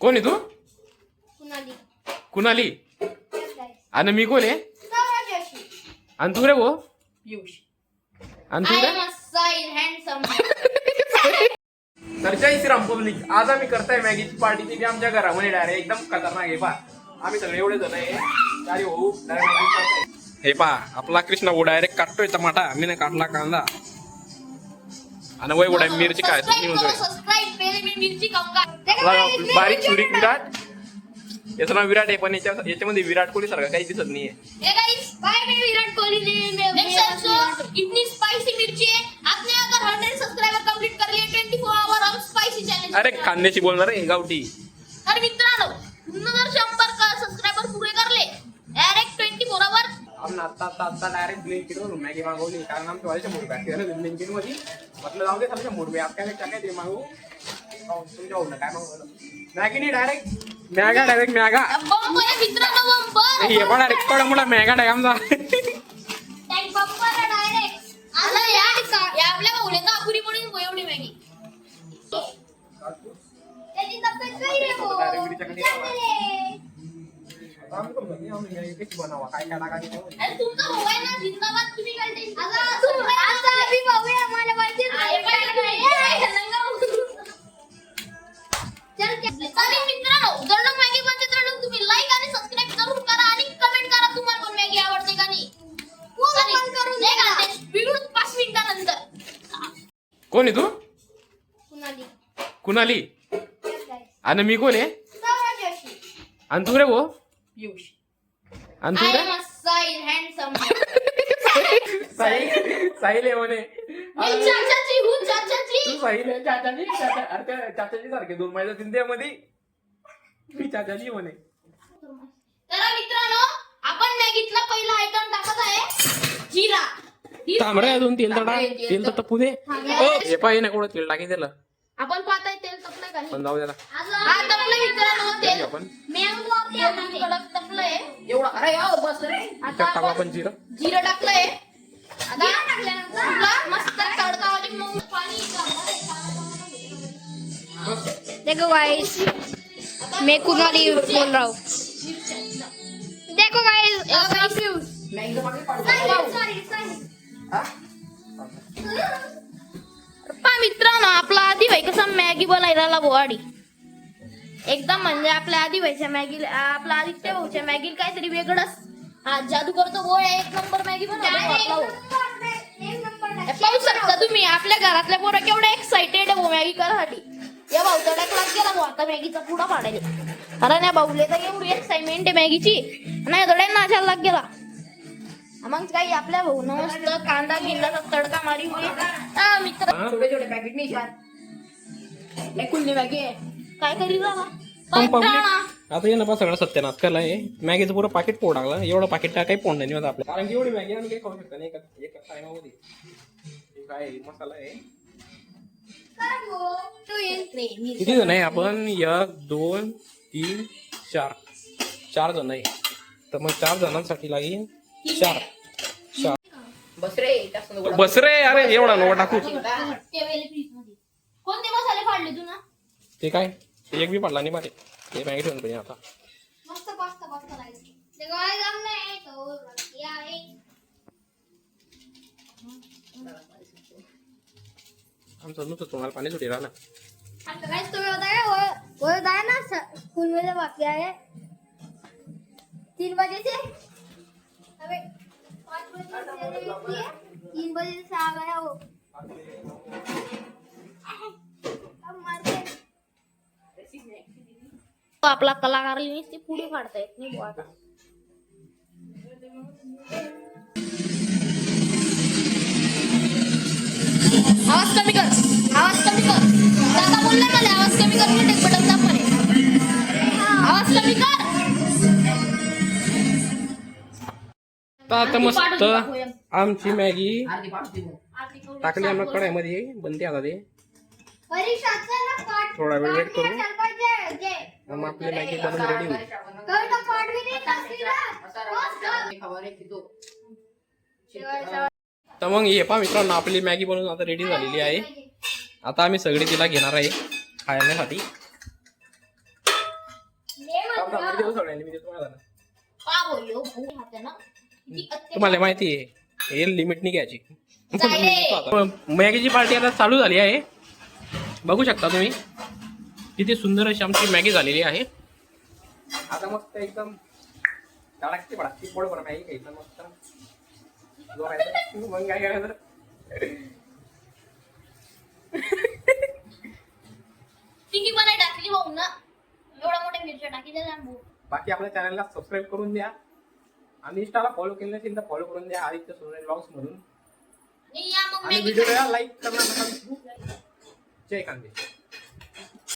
कोण आहे तू कुणाली. आणि मी कोण आहे. आणि तू रे पियुष. आणि तू रे. तर जय श्रीराम पब्लिक. आज आम्ही करताय मॅगीची पार्टी ती आमच्या घरामध्ये डायरेक्ट एकदम खतरनाक आहे पा आम्ही सगळे एवढे जण आहे. भाऊ. हे पा आपला कृष्णा भाऊ डायरेक्ट काटतोय टमाटा. मी नाही काटला कांदा. आणि वय उडाय मिरची काय? खाऊन का आपला बारीक सुरीक विराट. याचं नाव विराट आहे पण याच्या याच्यामध्ये विराट कोहली सारखं काही दिसत नाहीये. Hey guys, bye मैं विराट कोहली ने नेक्स्ट ऑल्सो इतनी स्पाइसी मिर्ची है आपने अगर 100 सब्सक्राइबर कंप्लीट कर लिए 24 आवर हम स्पाइसी चॅलेंज अरे खांद्याची बोलणार आहे गावठी. तर मित्रांनो तुम्ही जर 100 सबस्क्रायबर पुरे करले डायरेक्ट 24 आवर आपण आता आता आता डायरेक्ट ब्लिंकिट वरून मॅगी मागवली कारण आमच्या वाले शंभर रुपये असते ना ब्लिंकिटमध्ये म्हटलं जाऊ दे खाली शंभर रुपये आपल्याला काय ते मागू हो, तुमच्या होऊन काय मागवलं मॅगी नाही डायरेक्ट। Mega direct mega. हे पण डायरेक्ट। थोडा मोठा मॅगा आहे आमचा एवढी मॅगी। बनावा काय काय टाकायचं अरे तुमचा भाऊ आहे ना जिंदाबाद तुम्ही काय टेन्शन आता अभि भाऊ आहे आम्हाला माहिती चालेल मित्रांनो जर मॅगी बनते तर तुम्ही लाईक आणि सबस्क्राईब जरूर करा आणि कमेंट करा तुम्हाला पण मॅगी आवडते का नाही. चालेल. नाही का ते व्हिडिओ पाच मिनिटानंतर. कोण आहे तू? कुणाली? कुणाली? आणि मी कोण आहे? नवरा जोशी. आणि तू रे भो पियुष आणि I am a style handsome. Sahil Sahil आहे म्हणे मी चाचाची हूँ चाचाची तू साहिल आहे चाचाजी? चाचा अरे त्या चाचाजी सारखे दोन मध्ये मी चाचाजी म्हणे. तर मित्रांनो आपण मॅगीतला पहिला आयटम टाकत आहे. जिरा. जिरा. तांबडा अजून तेल तडा. तेल तर ओ, हे पाहिजे ना कुठं तेल टाकी त्याला. आपण तेल तपलंय का नाही पण जाऊ हा आपण. तपलंय एवढा अरे याव बस. रे आता टाकू आपण आपण जिरं जिरं टाकलंय आता टाकल्यानंतर आपला मस्त तडकावाली मग पाणी देखो गाइस मैं कुनाली बोल रहा हूँ. देखो गाइस मॅगीचं पाकिट पाडू. पा मित्रांनो आपला आधी भाई कसा मॅगी बनायला लागो आडी एकदम म्हणजे आपल्या आधी भाईच्या मॅगी आपला आदित्य भाऊच्या मॅगी काहीतरी वेगळंच. हा जादू करतो गोळ एक नंबर मॅगी बनवतो पाहू शकता तुम्ही आपल्या घरातल्या पोरं केवढे एक्साइटेड आहे मॅगी करासाठी या भाऊ तर क्लास गेला भाऊ आता मॅगीचा पुडा पाडायला. अरे नाही भाऊले तर एवढी एक्साइटमेंट आहे मॅगीची. नाही थोड्या लाग गेला. मग काही आपल्या भाऊ मस्त कांदा गिंदाचा तडका मारी हा मित्र. छोटे छोटे पॅकेट नाही छान लय कुल्ली मॅगी. काय करी पब्लिक आता ये ना पा सगळं सत्यानाश केला आहे मॅगीचं पुरं पाकिट पोड टाकलं एवढं पाकिट काही पोड नाही होत आपल्या कारण की एवढी मॅगी आम्ही काही खाऊ शकता नाही. एका टायमामध्ये. हे काय मसाला आहे. किती जण आहे? आपण एक दोन तीन चार. चार जण आहे. तर मग चार जणांसाठी लागेल. चार चार बस रे जास्त नको बस रे अरे एवढा नको टाकू कोणते मसाले फाडले तू ना? ते काय? एक बी पडला नाही मारे ते मॅगी ठेवून पाहिजे आता. मस्त पास्ता पास्ता लागेल देखो आज हमने तो किया है आमचं नुसतं तुम्हाला पाणी सुटी राहणार. गाइस तुम्हें बताया वो वो बताया ना? स्कूल में जब आप आए तीन बजे से अबे पाँच बजे से तीन बजे से आ गया वो। अब मर गए। तो आपला कलाकार नुसती पुढे फाडता मी नाही आवाज कमी कर आवाज कमी कर. दादा बोलले मला आवाज कमी कर म्हणजे बटन दाब आवाज कमी तर आता मस्त आमची मॅगी. टाकली आम्हाला कढाईमध्ये. बनते आता ते. परीक्षाचा ना पाठ थोडा वेळ वेट करू. मग आपली मॅगी बनवून रेडी होईल. तो तर मग ये पा मित्रांनो आपली मॅगी बनवून आता रेडी झालेली आहे. आता आम्ही सगळे तिला घेणार आहे खाण्यासाठी. सगळ्यांनी मी देतो तुम्हाला. तुम्हाला माहिती आहे हे लिमिटनी घ्यायची. मॅगीची पार्टी आता चालू झाली आहे. बघू शकता तुम्ही. किती सुंदर अशी आमची मॅगी झालेली आहे. आता मस्त एकदम पोळ बरं मॅगी मस्त. मग काय करायचं? तिघी पण नाही टाकली भाऊ ना. एवढ्या मोठ्या मिरच्या टाकी द्या भाऊ. बाकी आपल्या चॅनलला सबस्क्राईब करून द्या. आणि इंस्टाला फॉलो केलं नसेल तर फॉलो करून द्या आदित्य सोनल ब्लॉग्स म्हणून आणि व्हिडिओला लाईक करणार नका विसरू. जय खानदेश